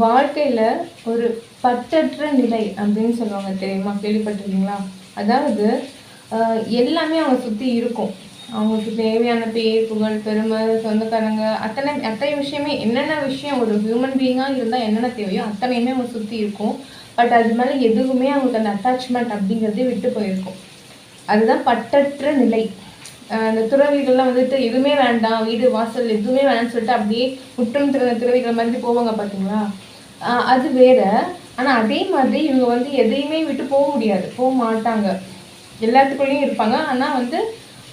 வாழ்க்கையில் ஒரு பற்றற்ற நிலை அப்படின்னு சொல்லுவாங்க தெரியுமா? கேள்விப்பட்டிருக்கீங்களா? அதாவது எல்லாமே அவங்க சுற்றி இருக்கும். அவங்களுக்கு தேவையான பேர் புகழ் பெருமை சொந்தக்காரங்க அத்தனை அத்தனை விஷயமே என்னென்ன விஷயம் ஒரு ஹியூமன் பீயிங்காக இருந்தால் என்னென்ன தேவையோ அத்தனையுமே அவங்க சுற்றி இருக்கும். பட் அது மேலே எதுவுமே அவங்களுக்கு அந்த அட்டாச்மெண்ட் அப்படிங்கிறதே விட்டு போயிருக்கும். அதுதான் பற்றற்ற நிலை. அந்த துறவிகள்லாம் வந்துட்டு எதுவுமே வேண்டாம் வீடு வாசல் எதுவுமே வேணாம்னு சொல்லிட்டு அப்படியே முற்றும் திறந்த துறவிகள் மாதிரி போவாங்க பார்த்தீங்களா அது வேற. ஆனால் அதே மாதிரி இவங்க வந்து எதையுமே விட்டு போக முடியாது. போக மாட்டாங்க. எல்லாத்துக்குள்ளேயும் இருப்பாங்க. ஆனால் வந்து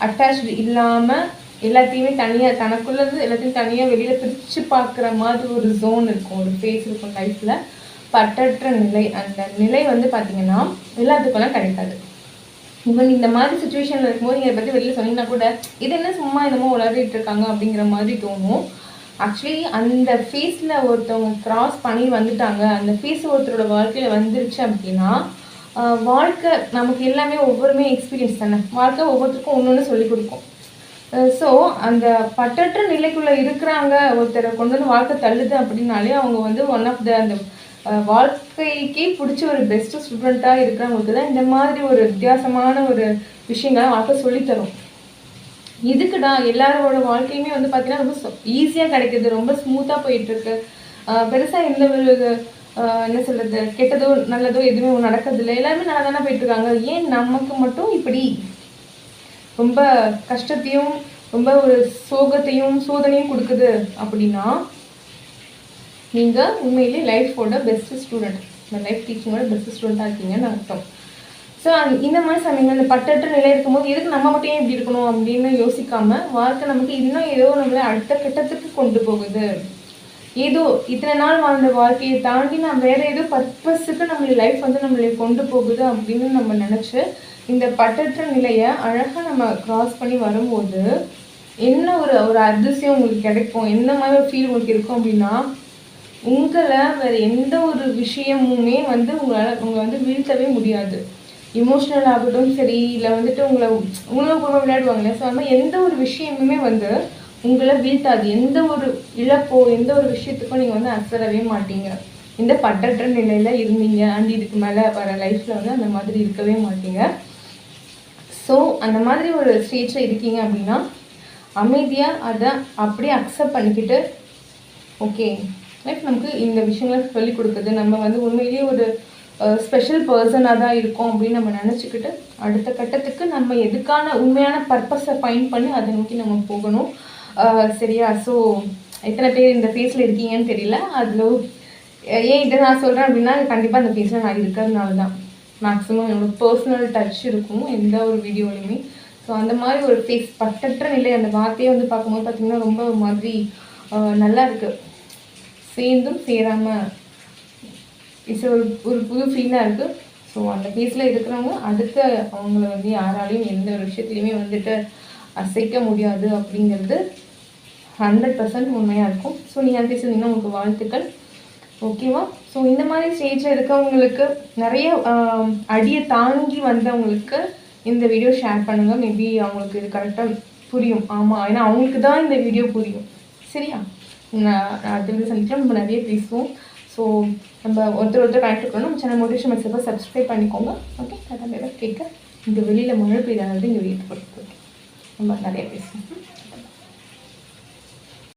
அட்டாச்சு இல்லாமல் எல்லாத்தையுமே தனியாக தனக்குள்ளது எல்லாத்தையும் தனியாக வெளியில் பிரித்து பார்க்குற மாதிரி ஒரு ஜோன் இருக்கும். ஒரு ஃபேஸ் இருக்கும் லைஃப்பில் பட்டற்ற நிலை. அந்த நிலை வந்து பார்த்திங்கன்னா எல்லாத்துக்கெல்லாம் கிடைக்காது. இவன் இந்த மாதிரி சுச்சுவேஷனில் இருக்கும்போது நீங்கள் இதை பற்றி வெளியில் சொன்னீங்கன்னா கூட இது என்ன சும்மா என்னமோ உளறிட்டு இருக்காங்க அப்படிங்கிற மாதிரி தோணும். ஆக்சுவலி அந்த ஃபேஸில் ஒருத்தவங்க கிராஸ் பண்ணி வந்துட்டாங்க. அந்த ஃபேஸ் ஒருத்தரோட வாழ்க்கையில் வந்துருச்சு அப்படின்னா வாழ்க்கை நமக்கு எல்லாமே ஒவ்வொருமே எக்ஸ்பீரியன்ஸ் தானே. வாழ்க்கை ஒவ்வொருத்தருக்கும் ஒன்று ஒன்று சொல்லி கொடுக்கும். ஸோ அந்த பட்டற்ற நிலைக்குள்ளே இருக்கிறாங்க. ஒருத்தரை கொண்டு வந்து வாழ்க்கை தள்ளுது அப்படின்னாலே அவங்க வந்து ஒன் ஆஃப் த அந்த வாழ்க்கைக்கே பிடிச்ச ஒரு பெஸ்ட் ஸ்டூடெண்ட்டாக இருக்கிறவங்களுக்கு தான் இந்த மாதிரி ஒரு வித்தியாசமான ஒரு விஷயங்களை வாழ்க்கை சொல்லித்தரும். இதுக்குடா எல்லாரோட வாழ்க்கையுமே வந்து பார்த்தீங்கன்னா ரொம்ப ஈஸியாக கிடைக்குது ரொம்ப ஸ்மூத்தாக போயிட்டுருக்கு. பெருசாக எந்த ஒரு என்ன சொல்கிறது கெட்டதோ நல்லதோ எதுவுமே நடக்கிறதில்ல. எல்லாருமே நல்லா தானே போயிட்டுருக்காங்க. ஏன் நமக்கு மட்டும் இப்படி? ரொம்ப கஷ்டத்தையும் ரொம்ப ஒரு சோகத்தையும் சோதனையும் கொடுக்குது அப்படின்னா நீங்கள் உண்மையிலே லைஃபோட பெஸ்ட் ஸ்டூடெண்ட் இந்த லைஃப் டீச்சிங்கோட பெஸ்ட் ஸ்டூடெண்ட்டாக இருக்கீங்கன்னு அர்த்தம். ஸோ இந்த மாதிரி சமயங்கள் இந்த பட்டற்ற நிலை இருக்கும்போது எதுக்கு நம்ம மட்டும் ஏன் இப்படி இருக்கணும் அப்படின்னு யோசிக்காமல் வாழ்க்கை நமக்கு இன்னும் ஏதோ நம்மளை அடுத்த கட்டத்துக்கு கொண்டு போகுது. ஏதோ இத்தனை நாள் வாழ்ந்த வாழ்க்கையை தாண்டி நான் வேறு ஏதோ பர்பஸுக்கு நம்மளை லைஃப் வந்து நம்மளை கொண்டு போகுது அப்படின்னு நம்ம நினச்சி இந்த பட்டற்ற நிலையை அழகாக நம்ம க்ராஸ் பண்ணி வரும்போது என்ன ஒரு ஒரு அதிசயம் உங்களுக்கு கிடைக்கும்? என்ன மாதிரி ஒரு ஃபீல் உங்களுக்கு இருக்கும் அப்படின்னா உங்களை வேற எந்த ஒரு விஷயமுமே வந்து உங்களால் உங்களை வந்து வீழ்த்தவே முடியாது. இமோஷனல் ஆகட்டும் சரி இல்லை வந்துட்டு உங்களை உணவுபூர்வம் விளையாடுவாங்களே ஸோ அந்த எந்த ஒரு விஷயமுமே வந்து உங்களை வீழ்த்தாது. எந்த ஒரு இழப்போ எந்த ஒரு விஷயத்துக்கும் நீங்கள் வந்து அசரவே மாட்டீங்க. இந்த பட்டற்ற நிலையில் இருந்தீங்க அண்ட் இதுக்கு மேலே வர லைஃப்பில் வந்து அந்த மாதிரி இருக்கவே மாட்டீங்க. ஸோ அந்த மாதிரி ஒரு ஸ்டேஜில் இருக்கீங்க அப்படின்னா அமைதியாக அதை அப்படியே அக்செப்ட் பண்ணிக்கிட்டு ஓகே லைஃப் நமக்கு இந்த விஷயங்களை சொல்லிக் கொடுக்குது நம்ம வந்து உண்மையிலேயே ஒரு ஸ்பெஷல் பர்சனாக தான் இருக்கோம் அப்படின்னு நம்ம நினச்சிக்கிட்டு அடுத்த கட்டத்துக்கு நம்ம எதுக்கான உண்மையான பர்பஸை ஃபைண்ட் பண்ணி அதை நோக்கி நம்ம போகணும். சரியா? ஸோ எத்தனை பேர் இந்த ஃபேஸில் இருக்கீங்கன்னு தெரியல. அதில் ஏன் இதை நான் சொல்கிறேன் அப்படின்னா கண்டிப்பாக அந்த ஃபேஸில் நான் இருக்கிறதுனால தான். மேக்ஸிமம் என்னோட பர்சனல் டச் இருக்கும் எந்த ஒரு வீடியோலையுமே ஸோ அந்த மாதிரி ஒரு ஃபேஸ் பட்டற்ற நிலை அந்த வார்த்தையை வந்து பார்க்கும்போது பார்த்திங்கன்னா ரொம்ப மாதிரி நல்லா இருக்குது சேர்ந்தும் சேராமல் இட்ஸ் ஒரு ஒரு புது ஃபீலாக இருக்குது ஸோ அந்த ஃபேஸில் இருக்கிறவங்க அடுத்த அவங்கள வந்து யாராலையும் எந்த ஒரு விஷயத்துலையுமே வந்துட்டு அசைக்க முடியாது அப்படிங்கிறது ஹண்ட்ரட் பர்சன்ட் உண்மையாக இருக்கும். ஸோ நீங்கள் அந்த பேசுனீங்கன்னா உங்களுக்கு வாழ்த்துக்கள். ஓகேவா ஸோ இந்த மாதிரி ஸ்டேஜில் இருக்கவங்களுக்கு நிறைய அடியை தாங்கி வந்தவங்களுக்கு இந்த வீடியோ ஷேர் பண்ணுங்கள் மேபி அவங்களுக்கு இது கரெக்டாக புரியும். ஆமாம் ஏன்னா அவங்களுக்கு தான் இந்த வீடியோ புரியும். சரியா? அடுத்த வீடியோ சந்திக்கலாம் நம்ம நிறைய பேசுவோம். ஸோ நம்ம ஒருத்தர் ஒருத்தர் கனெக்ட் பண்ணணும். நம்ம சேனல் மோட்டிவேஷன் மெசேஜை சப்ஸ்கிரைப் பண்ணிக்கோங்க. ஓகே கேட்க. இங்கே வெளியில் மழை பெய்யாதது இங்கே வீட்டு போட்டு நம்ம நிறைய பேசுவோம்.